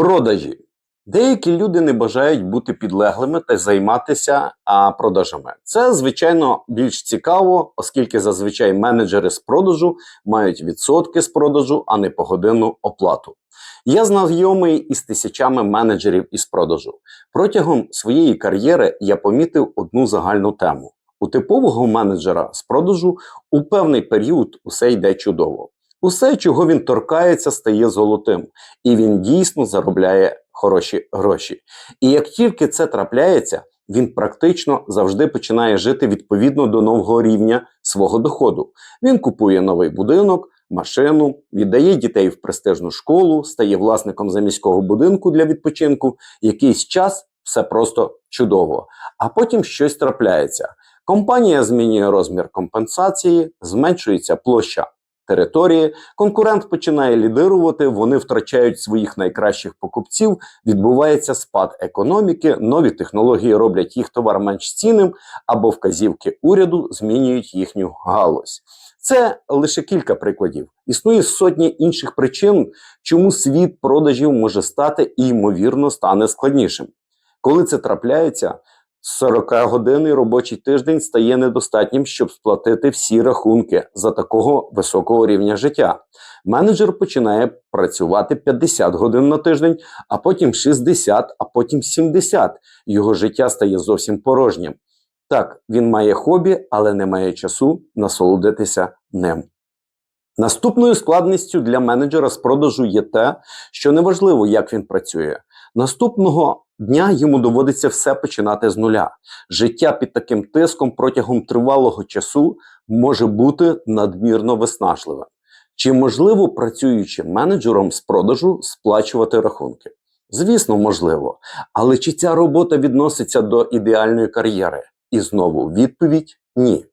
Продажі. Деякі люди не бажають бути підлеглими та займатися а, продажами. Це, звичайно, більш цікаво, оскільки зазвичай менеджери з продажу мають відсотки з продажу, а не погодинну оплату. Я знайомий із тисячами менеджерів із продажу. Протягом своєї кар'єри я помітив одну загальну тему. У типового менеджера з продажу у певний період усе йде чудово. Усе, чого він торкається, стає золотим, і він дійсно заробляє хороші гроші. І як тільки це трапляється, він практично завжди починає жити відповідно до нового рівня свого доходу. Він купує новий будинок, машину, віддає дітей в престижну школу, стає власником заміського будинку для відпочинку. Якийсь час все просто чудово. А потім щось трапляється. Компанія змінює розмір компенсації, зменшується площа території, конкурент починає лідирувати, вони втрачають своїх найкращих покупців, відбувається спад економіки, нові технології роблять їх товар менш цінним, або вказівки уряду змінюють їхню галузь. Це лише кілька прикладів. Існує сотні інших причин, чому світ продажів може стати і ймовірно стане складнішим. Коли це трапляється, 40-годинний робочий тиждень стає недостатнім, щоб сплатити всі рахунки за такого високого рівня життя. Менеджер починає працювати 50 годин на тиждень, а потім 60, а потім 70. Його життя стає зовсім порожнім. Так, він має хобі, але не має часу насолодитися ним. Наступною складністю для менеджера з продажу є те, що неважливо, як він працює. Наступного дня йому доводиться все починати з нуля. Життя під таким тиском протягом тривалого часу може бути надмірно виснажливим. Чи можливо працюючи менеджером з продажу сплачувати рахунки? Звісно, можливо. Але чи ця робота відноситься до ідеальної кар'єри? І знову відповідь ні.